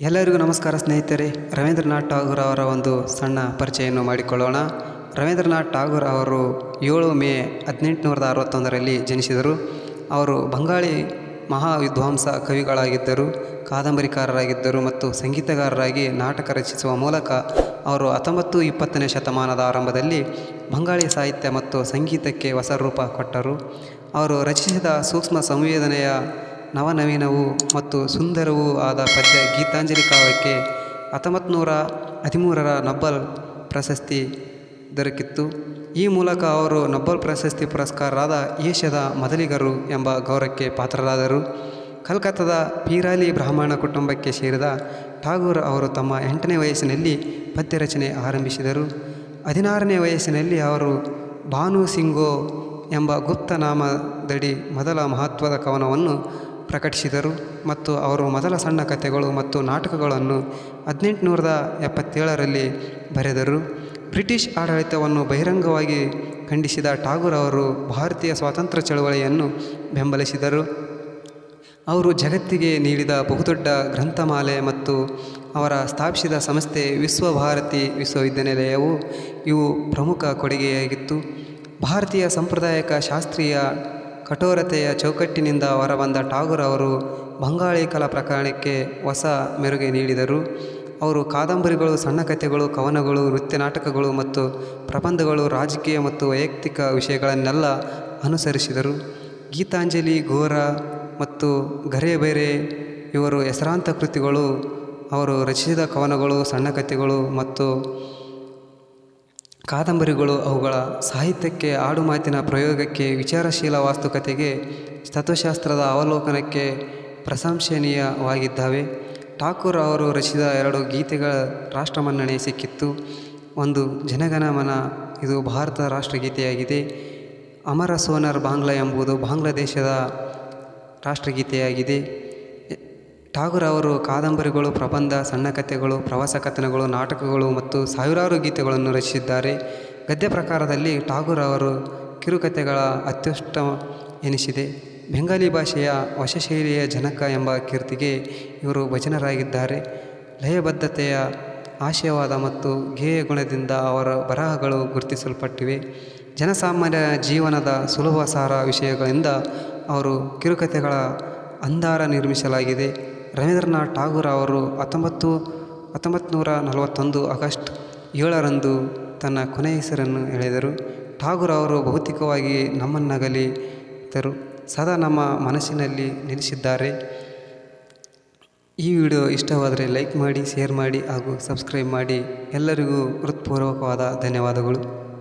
ಎಲ್ಲರಿಗೂ ನಮಸ್ಕಾರ ಸ್ನೇಹಿತರೆ. ರವೀಂದ್ರನಾಥ್ ಟಾಗೂರ್ ಅವರ ಒಂದು ಸಣ್ಣ ಪರಿಚಯವನ್ನು ಮಾಡಿಕೊಳ್ಳೋಣ. ರವೀಂದ್ರನಾಥ್ ಟಾಗೂರ್ ಅವರು ಏಳು ಮೇ ಹದಿನೆಂಟುನೂರದ ಅರವತ್ತೊಂದರಲ್ಲಿ ಜನಿಸಿದರು. ಅವರು ಬಂಗಾಳಿ ಮಹಾ ವಿದ್ವಾಂಸ ಕವಿಗಳಾಗಿದ್ದರು, ಕಾದಂಬರಿಕಾರರಾಗಿದ್ದರು ಮತ್ತು ಸಂಗೀತಗಾರರಾಗಿ ನಾಟಕ ರಚಿಸುವ ಮೂಲಕ ಅವರು ಹತ್ತೊಂಬತ್ತು ಇಪ್ಪತ್ತನೇ ಶತಮಾನದ ಆರಂಭದಲ್ಲಿ ಬಂಗಾಳಿ ಸಾಹಿತ್ಯ ಮತ್ತು ಸಂಗೀತಕ್ಕೆ ಹೊಸ ರೂಪ ಕೊಟ್ಟರು. ಅವರು ರಚಿಸಿದ ಸೂಕ್ಷ್ಮ ಸಂವೇದನೆಯ ನವನವೀನವೂ ಮತ್ತು ಸುಂದರವೂ ಆದ ಪದ್ಯ ಗೀತಾಂಜಲಿ ಕಾವ್ಯಕ್ಕೆ ಹತ್ತೊಂಬತ್ತು ನೂರ ಹದಿಮೂರರ ನೊಬೆಲ್ ಪ್ರಶಸ್ತಿ ದೊರಕಿತ್ತು. ಈ ಮೂಲಕ ಅವರು ನೊಬಲ್ ಪ್ರಶಸ್ತಿ ಪುರಸ್ಕಾರರಾದ ಏಷ್ಯಾದ ಮೊದಲಿಗರು ಎಂಬ ಗೌರವಕ್ಕೆ ಪಾತ್ರರಾದರು. ಕಲ್ಕತ್ತಾದ ಪೀರಾಲಿ ಬ್ರಾಹ್ಮಣ ಕುಟುಂಬಕ್ಕೆ ಸೇರಿದ ಠಾಗೂರ್ ಅವರು ತಮ್ಮ ಎಂಟನೇ ವಯಸ್ಸಿನಲ್ಲಿ ಪದ್ಯ ರಚನೆ ಆರಂಭಿಸಿದರು. ಹದಿನಾರನೇ ವಯಸ್ಸಿನಲ್ಲಿ ಅವರು ಭಾನು ಸಿಂಗೋ ಎಂಬ ಗುಪ್ತನಾಮದಡಿ ಮೊದಲ ಮಹತ್ವದ ಕವನವನ್ನು ಪ್ರಕಟಿಸಿದರು ಮತ್ತು ಅವರು ಮೊದಲ ಸಣ್ಣ ಕಥೆಗಳು ಮತ್ತು ನಾಟಕಗಳನ್ನು ಹದಿನೆಂಟುನೂರದ ಎಪ್ಪತ್ತೇಳರಲ್ಲಿ ಬರೆದರು. ಬ್ರಿಟಿಷ್ ಆಡಳಿತವನ್ನು ಬಹಿರಂಗವಾಗಿ ಖಂಡಿಸಿದ ಠಾಗೂರ್ ಅವರು ಭಾರತೀಯ ಸ್ವಾತಂತ್ರ್ಯ ಚಳವಳಿಯನ್ನು ಬೆಂಬಲಿಸಿದರು. ಅವರು ಜಗತ್ತಿಗೆ ನೀಡಿದ ಬಹುದೊಡ್ಡ ಗ್ರಂಥಮಾಲೆ ಮತ್ತು ಅವರ ಸ್ಥಾಪಿಸಿದ ಸಂಸ್ಥೆ ವಿಶ್ವಭಾರತಿ ವಿಶ್ವವಿದ್ಯಾನಿಲಯವು ಇವು ಪ್ರಮುಖ ಕೊಡುಗೆಯಾಗಿತ್ತು. ಭಾರತೀಯ ಸಾಂಪ್ರದಾಯಿಕ ಶಾಸ್ತ್ರೀಯ ಕಠೋರತೆಯ ಚೌಕಟ್ಟಿನಿಂದ ಹೊರಬಂದ ಠಾಗೂರ್ ಅವರು ಬಂಗಾಳಿ ಕಲಾ ಪ್ರಕರಣಕ್ಕೆ ಹೊಸ ಮೆರುಗೆ ನೀಡಿದರು. ಅವರು ಕಾದಂಬರಿಗಳು, ಸಣ್ಣ ಕಥೆಗಳು, ಕವನಗಳು, ನೃತ್ಯ ನಾಟಕಗಳು ಮತ್ತು ಪ್ರಬಂಧಗಳು, ರಾಜಕೀಯ ಮತ್ತು ವೈಯಕ್ತಿಕ ವಿಷಯಗಳನ್ನೆಲ್ಲ ಅನುಸರಿಸಿದರು. ಗೀತಾಂಜಲಿ, ಘೋರ ಮತ್ತು ಗರೆ ಬೇರೆ ಇವರು ಹೆಸರಾಂತ ಕೃತಿಗಳು. ಅವರು ರಚಿಸಿದ ಕವನಗಳು, ಸಣ್ಣ ಕಥೆಗಳು ಮತ್ತು ಕಾದಂಬರಿಗಳು ಅವುಗಳ ಸಾಹಿತ್ಯಕ್ಕೆ ಆಡುಮಾತಿನ ಪ್ರಯೋಗಕ್ಕೆ ವಿಚಾರಶೀಲ ವಾಸ್ತುಕತೆಗೆ ತತ್ವಶಾಸ್ತ್ರದ ಅವಲೋಕನಕ್ಕೆ ಪ್ರಶಂಸನೀಯವಾಗಿದ್ದಾವೆ. ಠಾಕೂರ್ ಅವರು ರಚಿಸಿದ ಎರಡು ಗೀತೆಗಳ ರಾಷ್ಟ್ರಮನ್ನಣೆ ಸಿಕ್ಕಿತ್ತು. ಒಂದು ಜನಗಣಮನ ಇದು ಭಾರತ ರಾಷ್ಟ್ರಗೀತೆಯಾಗಿದೆ. ಅಮರ ಸೋನರ್ ಬಾಂಗ್ಲಾ ಎಂಬುದು ಬಾಂಗ್ಲಾದೇಶದ ರಾಷ್ಟ್ರಗೀತೆಯಾಗಿದೆ. ಠಾಗೂರ್ ಅವರು ಕಾದಂಬರಿಗಳು, ಪ್ರಬಂಧ, ಸಣ್ಣ ಕಥೆಗಳು ಪ್ರವಾಸ ಕಥನಗಳು, ನಾಟಕಗಳು ಮತ್ತು ಸಾವಿರಾರು ಗೀತೆಗಳನ್ನು ರಚಿಸಿದ್ದಾರೆ. ಗದ್ಯ ಪ್ರಕಾರದಲ್ಲಿ ಠಾಗೂರ್ ಅವರು ಕಿರುಕಥೆಗಳ ಅತ್ಯುಷ್ಟ ಎನಿಸಿದೆ. ಬೆಂಗಾಲಿ ಭಾಷೆಯ ವಶಶೈಲಿಯ ಜನಕ ಎಂಬ ಕೀರ್ತಿಗೆ ಇವರು ಭಜನರಾಗಿದ್ದಾರೆ. ಲಯಬದ್ಧತೆಯ ಆಶಯವಾದ ಮತ್ತು ಗೇಯ ಗುಣದಿಂದ ಅವರ ಬರಹಗಳು ಗುರುತಿಸಲ್ಪಟ್ಟಿವೆ. ಜನಸಾಮಾನ್ಯ ಜೀವನದ ಸುಲಭ ಸಾರ ವಿಷಯಗಳಿಂದ ಅವರು ಕಿರುಕಥೆಗಳ ಅಂಧಾರ ನಿರ್ಮಿಸಲಾಗಿದೆ. ರವೀಂದ್ರನಾಥ್ ಠಾಗೂರ್ ಅವರು ಹತ್ತೊಂಬತ್ತು ಹತ್ತೊಂಬತ್ತು ನೂರ ನಲವತ್ತೊಂದು ಆಗಸ್ಟ್ ಏಳರಂದು ತನ್ನ ಕೊನೆಯ ಹೆಸರನ್ನು ಎಳೆದರು. ಠಾಗೂರ್ ಅವರು ಭೌತಿಕವಾಗಿ ನಮ್ಮನ್ನಗಲಿದರು ಸದಾ ನಮ್ಮ ಮನಸ್ಸಿನಲ್ಲಿ ನೆಲೆಸಿದ್ದಾರೆ. ಈ ವಿಡಿಯೋ ಇಷ್ಟವಾದರೆ ಲೈಕ್ ಮಾಡಿ, ಶೇರ್ ಮಾಡಿ ಹಾಗೂ ಸಬ್ಸ್ಕ್ರೈಬ್ ಮಾಡಿ. ಎಲ್ಲರಿಗೂ ಹೃತ್ಪೂರ್ವಕವಾದ ಧನ್ಯವಾದಗಳು.